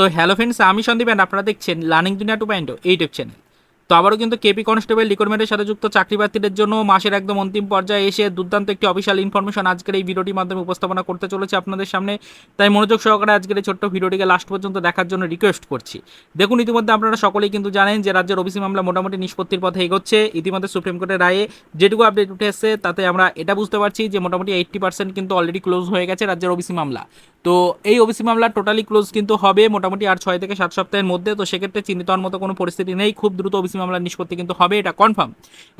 তো hello friends আমি Sandeep and আপনারা দেখছেন লার্নিং দুনিয়া টু পয়েন্ট ইউটিউব চ্যানেল তো আবারও কিন্তু কেপি কনস্টেবল রিক্রুটমেন্টের সাথে যুক্ত চাকরি প্রার্থীদের জন্য মাসের একদম অন্তিম পর্যায়ে এসে দুর্দান্ত একটি অফিসিয়াল ইনফরমেশন আজকের এই ভিডিওটির মাধ্যমে উপস্থাপনা করতে চলেছে আপনাদের সামনে। তাই মনোযোগ সহকারে আজকের এই ছোট্ট ভিডিওটিকে লাস্ট পর্যন্ত দেখার জন্য রিকোয়েস্ট করছি। দেখুন, ইতিমধ্যে আপনারা সকলেই কিন্তু জানেন যে রাজ্যের ওবিসি মামলা মোটামুটি নিষ্পত্তির পথে এগোচ্ছে। ইতিমধ্যে সুপ্রিম কোর্টের রায়ে যেটুকু আপডেট উঠে এসেছে, তাতে আমরা এটা বুঝতে পারছি যে মোটামুটি এইট্টি পার্সেন্ট কিন্তু অলরেডি ক্লোজ হয়ে গেছে রাজ্যের ওবিসি মামলা। তো এই ওবিসি মামলা টোটালি ক্লোজ কিন্তু হবে মোটামুটি আর ছয় থেকে সাত সপ্তাহের মধ্যে। তো সেক্ষেত্রে চিন্তিত হওয়ার মতো কোনো পরিস্থিতি নেই। খুব দ্রুত ওবিসি মামলার নিষ্পত্তি কিন্তু হবে, এটা কনফার্ম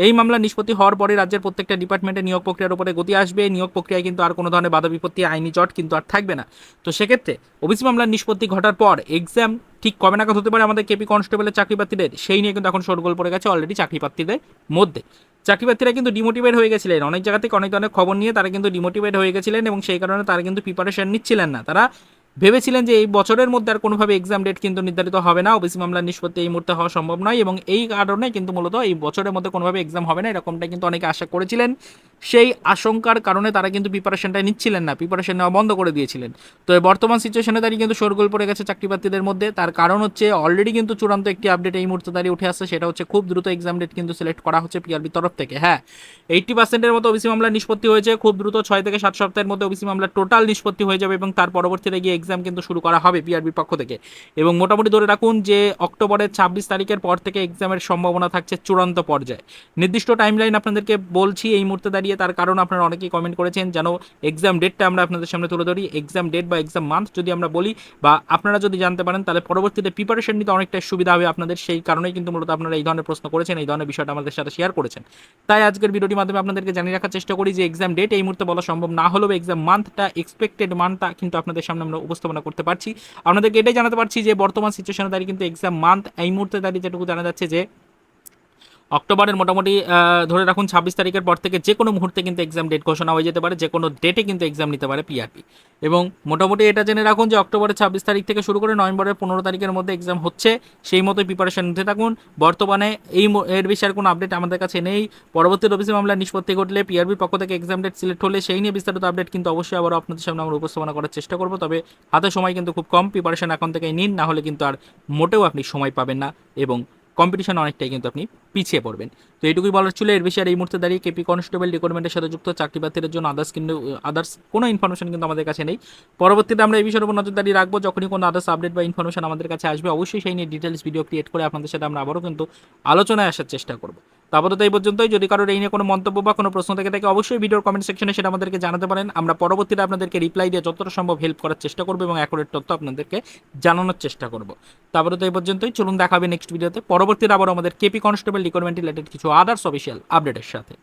এই মামলা নিষ্পত্তি হওয়ার পরে রাজ্যের প্রত্যেকটা ডিপার্টমেন্টে নিয়োগ প্রক্রিয়ার উপরে গতি আসবে। নিয়োগ প্রক্রিয়ায় কিন্তু আর কোনো ধরনের বাধা বিপত্তি আইনি জট কিন্তু আর থাকবে না। তো সেক্ষেত্রে ওবিসি মামলার নিষ্পত্তি ঘটার পর এক্সাম ঠিক কবে নাগাদ হতে পারে আমাদের কেপি কনস্টেবলের চাকরি প্রার্থীদের? সেই নিয়ে কিন্তু এখন শোরগোল পড়ে গেছে অলরেডি চাকরি প্রার্থীদের মধ্যে। চাকরি প্রার্থীরা কিন্তু ডিমোটিভেট হয়ে গেছিলেন। অনেক জায়গা থেকে অনেক ধরনের খবর নিয়ে তারা কিন্তু ডিমোটিভেট হয়ে গেছিলেন এবং সেই কারণে তারা কিন্তু প্রিপারেশন নিচ্ছিলেন না। তারা ভেবেছিলেন যে এই বছরের মধ্যে আর কোনোভাবে এক্সাম ডেট কিন্তু নির্ধারিত হবে না। ওবিসি মামলার নিষ্পত্তি এই মুহূর্তে হওয়া সম্ভব নয় এবং এই কারণে কিন্তু মূলত এই বছরের মধ্যে কোনোভাবে এক্সাম হবে না এরকমটা কিন্তু অনেকে আশা করেছিলেন। সেই আশঙ্কার কারণে তারা কিন্তু প্রিপারেশনটা নিচ্ছিলেন না প্রিপারেশন নেওয়া বন্ধ করে দিয়েছিলেন। তো বর্তমান সিচুয়েশনে দাঁড়িয়ে কিন্তু শোরগোল পড়ে গেছে চাকরি প্রার্থীদের মধ্যে। তার কারণ হচ্ছে অলরেডি কিন্তু চূড়ান্ত একটি আপডেট এই মুহূর্তে দাঁড়িয়ে উঠে আসছে, সেটা হচ্ছে খুব দ্রুত এক্সাম ডেট কিন্তু সিলেক্ট করা হচ্ছে পিআরবি তরফ থেকে। হ্যাঁ এইটটি পার্সেন্টের মতো ওবিসি মামলা নিষ্পত্তি হয়েছে, খুব দ্রুত ছয় থেকে সাত সপ্তাহের মধ্যে ওবিসি মামলা টোটাল নিষ্পত্তি হয়ে যাবে এবং তার পরবর্তীতে গিয়ে এক্সাম কিন্তু শুরু করা হবে পিআরবির পক্ষ থেকে। এবং মোটামুটি ধরে রাখুন যে অক্টোবরের ছাব্বিশ তারিখের পর থেকে এক্সামের সম্ভাবনা থাকছে চূড়ান্ত পর্যায়ে। নির্দিষ্ট টাইমলাইন আপনাদেরকে বলছি, এই মুহূর্তে দাঁড়িয়ে তার কারণ আপনারা অনেকেই কমেন্ট করেছেন, যেন এক্সাম ডেটটা আমরা আপনাদের সামনে তুলে ধরি। এক্সাম ডেট বা এক্সাম মান্থ যদি আমরা বলি, বা আপনারা যদি জানতে পারেন, তাহলে পরবর্তীতে প্রিপারেশন নিতে অনেকটা সুবিধা হবে আপনাদের। সেই কারণেই কিন্তু মূলত আপনারা এই ধরনের প্রশ্ন করেছেন, এই ধরনের বিষয়টা আমাদের সাথে শেয়ার করেছেন। তাই আজকের ভিডিওটির মাধ্যমে আপনাদেরকে জানিয়ে রাখার চেষ্টা করি যে এক্সাম ডেট এই মুহূর্তে বলা সম্ভব না হলেও এক্সাম মান্থটা এক্সপেক্টেড মান্থটা কিন্তু আপনাদের সামনে আমরা উপস্থাপনা করতে পারছি। আপনাদেরকে এটাই জানাতে পারছি যে, বর্তমান সিচুয়েশনে দাঁড়িয়ে কিন্তু এক্সাম মান্থ এই মুহূর্তে দাঁড়িয়ে যেটুকু জানা যাচ্ছে যে অক্টোবরের মোটামুটি ধরে রাখুন ছাব্বিশ তারিখের পর থেকে যে কোনো মুহূর্তে কিন্তু এক্সাম ডেট ঘোষণা হয়ে যেতে পারে, যে কোনো ডেটে কিন্তু এক্সাম নিতে পারে পিআরপি এবং মোটামুটি এটা জেনে রাখুন যে অক্টোবরের ছাব্বিশ তারিখ থেকে শুরু করে নভেম্বরের পনেরো তারিখের মধ্যে এক্সাম হচ্ছে, সেই মতোই প্রিপারেশন নিতে থাকুন। বর্তমানে এই এর বিষয়ে কোনো আপডেট আমাদের কাছে নেই। পরবর্তী অফিসে মামলা নিষ্পত্তি ঘটলে পিআরবির পক্ষ থেকে এক্সাম ডেট সিলেক্ট হলে সেই নিয়ে বিস্তারিত আপডেট কিন্তু অবশ্যই আবার আপনাদের সামনে আমরা উপস্থাপনা করার চেষ্টা করব। তবে হাতে সময় কিন্তু খুব কম প্রিপারেশন এখন থেকে নিন না হলে কিন্তু আর মোটেও আপনি সময় পাবেন না এবং কম্পিটিশন অনেকটাই কিন্তু আপনি পিছিয়ে পড়বেন। তো এইটুকুই বলার ছিল। এর বিষয়ে আর এই মুহূর্তে দাঁড়িয়ে কেপি কনস্টেবল রিক্রুটমেন্টের সাথে যুক্ত চাকরি প্রার্থীদের জন্য আদার্স কিন্তু আদার্স কোনো ইনফরমেশন কিন্তু আমাদের কাছে নেই। পরবর্তীতে আমরা এই বিষয়ের উপর নজরদারি রাখব। যখনই কোনো আদার্স আপডেট বা ইনফরমেশন আমাদের কাছে আসবে, অবশ্যই সেই নিয়ে ডিটেলস ভিডিও ক্রিয়েট করে আপনাদের সাথে আমরা আবারও কিন্তু আলোচনায় আসার চেষ্টা করব। আপাতত এই পর্যন্তই। যদি কারোর এই নিয়ে কোনো মন্তব্য বা কোনো প্রশ্ন থেকে থাকে অবশ্যই ভিডিওর কমেন্ট সেকশনে সেটা আমাদেরকে জানাতে পারেন। আমরা পরবর্তীতে আপনাদেরকে রিপ্লাই দিয়ে যতটা সম্ভব হেল্প করার চেষ্টা করব এবং অ্যাকুরেট তথ্য আপনাদেরকে জানানোর চেষ্টা করব। তো আপাতত এই পর্যন্তই। চলুন দেখাবে নেক্সট ভিডিওতে পরবর্তীতে আবার আমাদের কেপি কনস্টেবল রিকোয়ারমেন্ট রিলেটেড কিছু আদার্স অফিসিয়াল আপডেটের সাথে।